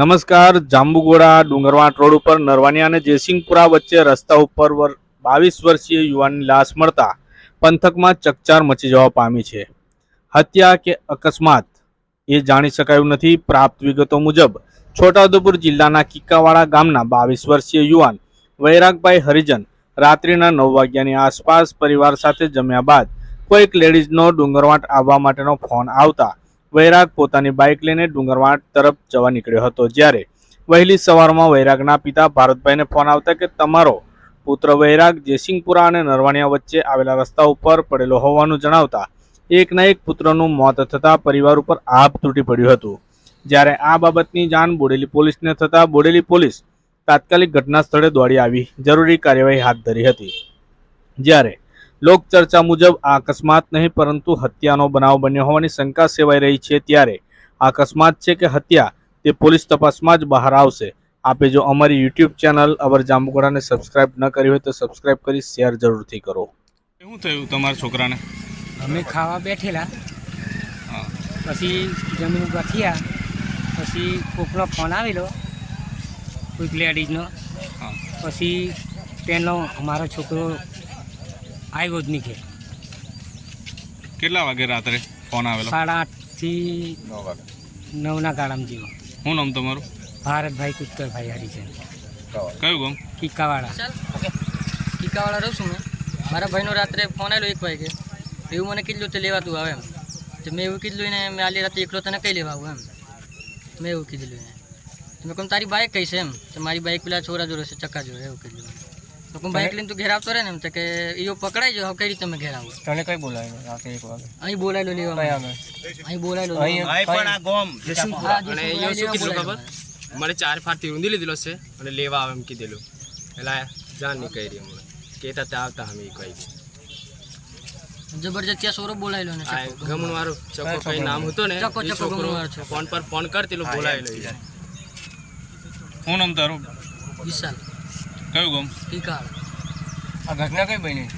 નમસ્કાર, જાંબુગોડા, ડુંગરવાટ રોડ ઉપર નરવાનિયા અને જયસિંહપુરા વચ્ચે રસ્તા ઉપર બાવીસ વર્ષીય યુવાનની લાશ મળતા પંથકમાં ચકચાર મચી જવા પામી છે. હત્યા કે અકસ્માત એ જાણી શકાયું નથી. પ્રાપ્ત વિગતો મુજબ, છોટાઉદેપુર જિલ્લાના કિક્કાવાડા ગામના બાવીસ વર્ષીય યુવાન વૈરાગભાઈ હરિજન રાત્રિના નવ વાગ્યાની આસપાસ પરિવાર સાથે જમ્યા બાદ કોઈક લેડીઝનો ડુંગરવાટ આવવા માટેનો ફોન આવતા વૈરાગ પોતાની બાઇક લઈને ડુંગરવાડ તરફ જવા નીકળ્યો હતો. જ્યારે વહેલી સવારમાં વૈરાગના પિતા ભારતભાઈને ફોન આવતા કે તમારો પુત્ર વૈરાગ જયસિંહપુરા અને નરવાણિયા વચ્ચે આવેલા રસ્તા ઉપર પડેલો હોવાનું જણાવતા એકના એક પુત્રનું મોત થતાં પરિવાર ઉપર આભ તૂટી પડ્યું હતું. જ્યારે આ બાબતની જાણ બોડેલી પોલીસને થતાં બોડેલી પોલીસ તાત્કાલિક ઘટના સ્થળે દોડી આવી. જરૂરી કાર્યવાહી હાથ ધરી હતી. જ્યારે લોકચર્ચા મુજબ આ અકસ્માત નહીં પરંતુ હત્યાનો બનાવ બન્યો હોવાની શંકા સેવાઈ રહી છે ત્યારે. આ અકસ્માત છે કે હત્યા તે પોલીસ તપાસમાં જ બહાર આવશે. આપે જો અમારી યુટ્યુબ ચેનલ અવર જાંબુગોડાને સબસ્ક્રાઇબ ન કરી હોય તો સબસ્ક્રાઇબ કરી શેર જરૂરથી કરો. શું થયું તમારા છોકરાને? અમે ખાવા બેઠેલા. હા. પછી જમીન ઉપર થયા. પછી કોકનો ફોન આવેલો કોઈક લેડીઝનો. હા. પછી તેનો અમારો છોકરો આવ્યો જ નહીં ઘેર. કેટલા વાગે રાત્રે ફોન આવેલો? સાડા આઠથી નવના ગાળામાં જેવો. શું નામ તમારું? ભારતભાઈ કુત્તરભાઈ હરિજન કયું ગામ? કિક્કાવાળા ચાલ ટીકાવાળા રહું છું મેં. મારા ભાઈનો રાત્રે ફોન આવેલો એક વાગે. એવું મને કીધું તે લેવા તું આવે એમ. તો મેં એવું કીધું એને મેં આલી રાતે એકલો તને કઈ લેવા આવું? એમ. મેં એવું કીધું એને. મેં કહું તારી બાઇક કઈ છે? એમ. તો મારી બાઇક પેલા છોરા જોડે છે ચક્કા જોડે એવું કીધું તો કહું બાઇક લઈને તું ઘેર આવતો રહે ને એમ તો કે એવો પકડાઈ જો કઈ રીતે તમે ઘેર આવું? તને કઈ બોલાવ્યો? રાતે એક વાગે. અહીં બોલાયેલો લેવા અહીં બોલાયેલો અહીં પણ આ ગોમ અને જયસિંહપુરા શું કીધું ખબર? મારે મને ચાર ફાટથી ઊંધી લીધેલો છે અને લેવા આવે એમ કીધેલું. એટલે જાન નહીં રહી હમણાં. કહેતા ત્યાં આવતા અમે કહી જબરજસ્ત ત્યાં સોરો બોલાયેલો ને ગમણ વાળો ચકો કઈ નામ હતો ને ચકો, ચકો છોકરો. ફોન પર ફોન કરતેલો બોલાયેલો. શું નામ તારું? વિશાલ. કયું ગામ? સ્પીકર આ ઘટના કઈ બની?